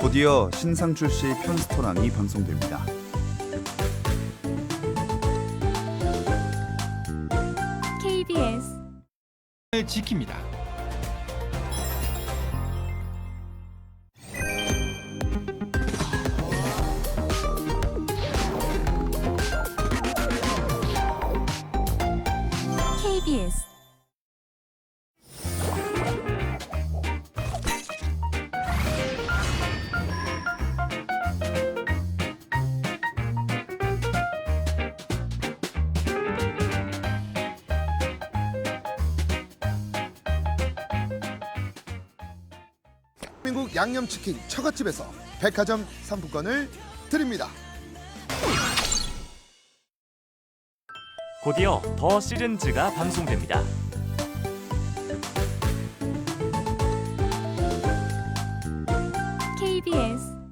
곧이어 신상 출시 편스토랑이 방송됩니다. KBS 을 지킵니다. KBS 대한민국 양념치킨 처갓집에서 백화점 상품권을 드립니다. 곧이어 더 시즌즈가 방송됩니다. KBS